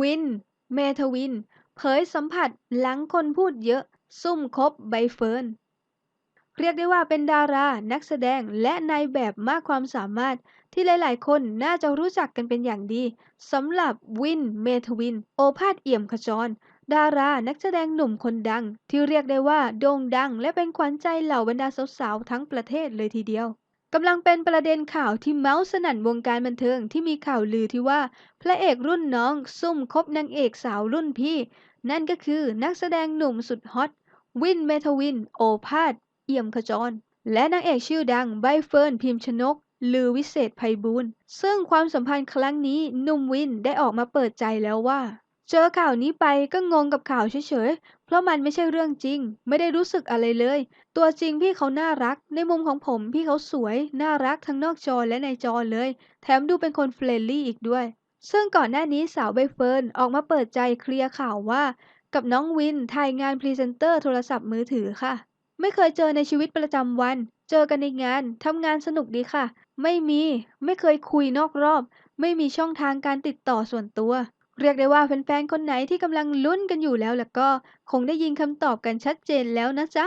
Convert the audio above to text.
วิน เมทวิน เผยสัมผัสหลังคนพูดเยอะ ซุ่มคบใบเฟิร์น เรียกได้ว่าเป็นดารา นักแสดงและนายแบบมากความสามารถที่หลาย ๆ คนน่าจะรู้จักกันเป็นอย่างดีสำหรับวิน เมทวิน โอภาสเอี่ยมขจร ดารานักแสดงหนุ่มคนดัง ที่เรียกได้ว่าโด่งดัง และเป็นขวัญใจเหล่าบรรดาสาว ๆ ทั้งประเทศเลยทีเดียว กำลังเป็นประเด็นข่าวที่เมาส์สนั่นวงการบันเทิงที่มีข่าวลือที่ว่า พระเอกรุ่นน้องซุ่มคบนางเอกสาวรุ่นพี่ นั่นก็คือนักแสดงหนุ่มสุดฮอตวินเมทวิน โอภาสเอี่ยมขจร และนางเอกชื่อดังใบเฟิร์นพิมชนกลือวิเศษไพบูลซึ่งความสัมพันธ์ครั้งนี้หนุ่มวินได้ออกมาเปิดใจแล้วว่า เจอข่าวนี้ไปก็งงกับข่าวเฉยๆ เพราะมันไม่ใช่เรื่องจริง ไม่ได้รู้สึกอะไรเลย ตัวจริงพี่เขาน่ารัก ในมุมของผมพี่เขาสวย น่ารักทั้งนอกจอและในจอเลย แถมดูเป็นคนเฟรนลี่อีกด้วย ซึ่งก่อนหน้านี้สาวใบเฟิร์นออกมาเปิดใจเคลียร์ข่าวว่า กับน้องวินถ่ายงานพรีเซนเตอร์โทรศัพท์มือถือค่ะ ไม่เคยเจอในชีวิตประจำวัน เจอกันในงานทำงานสนุกดีค่ะ ไม่มี ไม่เคยคุยนอกรอบ ไม่มีช่องทางการติดต่อส่วนตัว เรียกได้ว่าแฟนๆ คนไหนที่กำลังลุ้นกันอยู่แล้วล่ะก็คงได้ยินคำตอบกันชัดเจนแล้วนะจ๊ะ